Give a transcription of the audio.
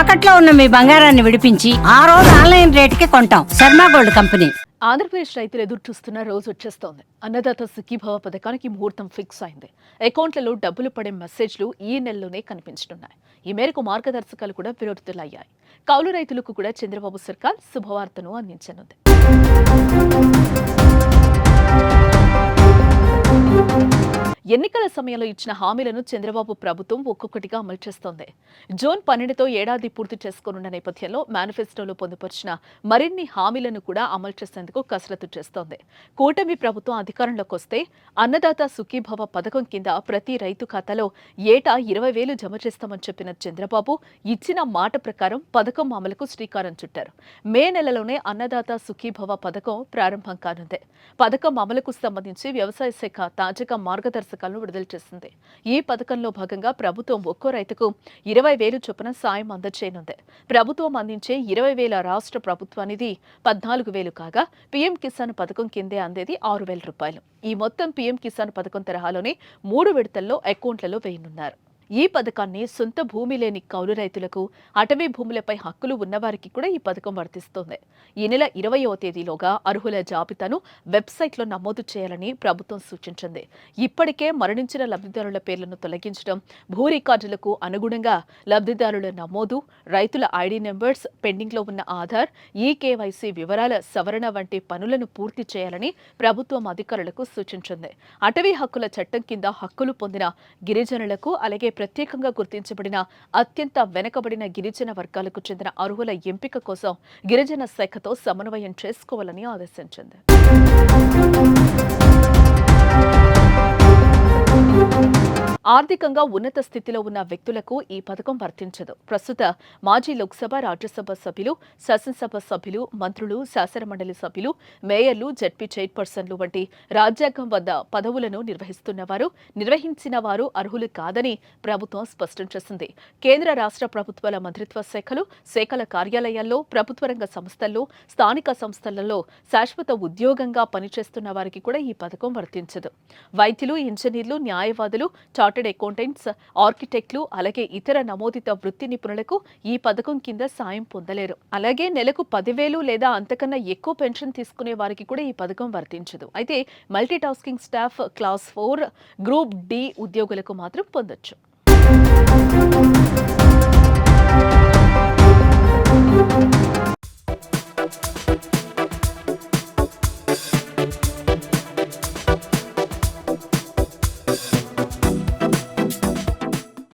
తాకట్లో ఉన్న మీ బంగారాన్ని విడిపించి ఆ రోజు ఆన్లైన్ రేటుకి కొంటాం. Sharma gold company. ఆంధ్రప్రదేశ్ రైతులు ఎదురు చూస్తున్న రోజు వచ్చేస్తోంది. అన్నదాత సుఖీభావ పథకానికి ముహూర్తం ఫిక్స్ అయింది. అకౌంట్లలో డబ్బులు పడే మెసేజ్లు ఈ నెలలోనే కనిపించనున్నాయి. ఈ మేరకు మార్గదర్శకాలు కూడా విరోధితులయ్యాయి. కౌలు రైతులకు కూడా చంద్రబాబు సర్కార్ శుభవార్తను అందించనుంది. ఎన్నికల సమయంలో ఇచ్చిన హామీలను చంద్రబాబు ప్రభుత్వం ఒక్కొక్కటిగా అమలు చేస్తోంది. జూన్ పన్నెండుతో ఏడాది పూర్తి చేసుకోనున్న నేపథ్యంలో మేనిఫెస్టోలో పొందుపరిచిన మరిన్ని హామీలను కూడా అమలు చేసేందుకు కసరత్తు చేస్తోంది. కూటమి ప్రభుత్వం అధికారంలోకి వస్తే అన్నదాత సుఖీభవ పథకం కింద ప్రతి రైతు ఖాతాలో ఏటా ఇరవై వేలు జమ చేస్తామని చెప్పిన చంద్రబాబు ఇచ్చిన మాట ప్రకారం పథకం అమలుకు శ్రీకారం చుట్టారు. మే నెలలోనే అన్నదాత సుఖీభవ పథకం ప్రారంభం కానుంది. పథకం అమలుకు సంబంధించి వ్యవసాయ శాఖ తాజాగా పథకాలను విడుదల చేసింది. ఈ పథకంలో భాగంగా ప్రభుత్వం ఒక్కో రైతుకు ఇరవై వేలు చొప్పున సాయం అందజేయనుంది. ప్రభుత్వం అందించే ఇరవై వేల రాష్ట్ర ప్రభుత్వానిది పద్నాలుగు వేలు కాగా పీఎం కిసాన్ పథకం కిందే అందేది ఆరు వేల రూపాయలు. ఈ మొత్తం పీఎం కిసాన్ పథకం తరహాలోనే మూడు విడతల్లో అకౌంట్లలో వేయనున్నారు. ఈ పథకాన్ని సొంత భూమి లేని కౌలు రైతులకు అటవీ భూములపై హక్కులు ఉన్నవారికి కూడా ఈ పథకం వర్తిస్తుంది. ఈ నెల ఇరవయో తేదీలోగా అర్హుల జాబితాను వెబ్సైట్లో నమోదు చేయాలని ప్రభుత్వం సూచించింది. ఇప్పటికే మరణించిన లబ్ధిదారుల పేర్లను తొలగించడం భూ రికార్డులకు అనుగుణంగా లబ్ధిదారుల నమోదు రైతుల ఐడి నెంబర్స్ పెండింగ్లో ఉన్న ఆధార్ ఈ కేవైసీ వివరాల సవరణ వంటి పనులను పూర్తి చేయాలని ప్రభుత్వం అధికారులకు సూచించింది. అటవీ హక్కుల చట్టం కింద హక్కులు పొందిన గిరిజనులకు అలాగే ప్రత్యేకంగా గుర్తించబడిన అత్యంత వెనకబడిన గిరిజన వర్గాలకు చెందిన అర్హుల ఎంపిక కోసం గిరిజన శాఖతో సమన్వయం చేసుకోవాలని ఆదేశించింది. ఆర్థికంగా ఉన్నత స్థితిలో ఉన్న వ్యక్తులకు ఈ పథకం వర్తించదు. ప్రస్తుత మాజీ లోక్సభ రాజ్యసభ సభ్యులు శాసనసభ సభ్యులు మంత్రులు శాసనమండలి సభ్యులు మేయర్లు జడ్పీ చైర్పర్సన్లు వంటి రాజ్యాంగం వద్ద పదవులను నిర్వహిస్తున్న వారు నిర్వహించిన వారు అర్హులు కాదని ప్రభుత్వం స్పష్టం చేసింది. కేంద్ర రాష్ట్ర ప్రభుత్వాల మంత్రిత్వ శాఖలు శాఖల కార్యాలయాల్లో ప్రభుత్వ రంగ సంస్థల్లో స్థానిక సంస్థలలో శాశ్వత ఉద్యోగంగా పనిచేస్తున్న వారికి కూడా ఈ పథకం వర్తించదు. వైద్యులు ఇంజనీర్లు న్యాయవాదులు చార్టెడ్ అకౌంటెంట్స్ ఆర్కిటెక్ట్లు అలాగే ఇతర నమోదిత వృత్తి నిపుణులకు ఈ పథకం కింద సాయం పొందలేరు. అలాగే నెలకు పదివేలు లేదా అంతకన్నా ఎక్కువ పెన్షన్ తీసుకునే వారికి కూడా ఈ పథకం వర్తించదు. అయితే multi tasking staff class four group D ఉద్యోగులకు మాత్రం పొందొచ్చు.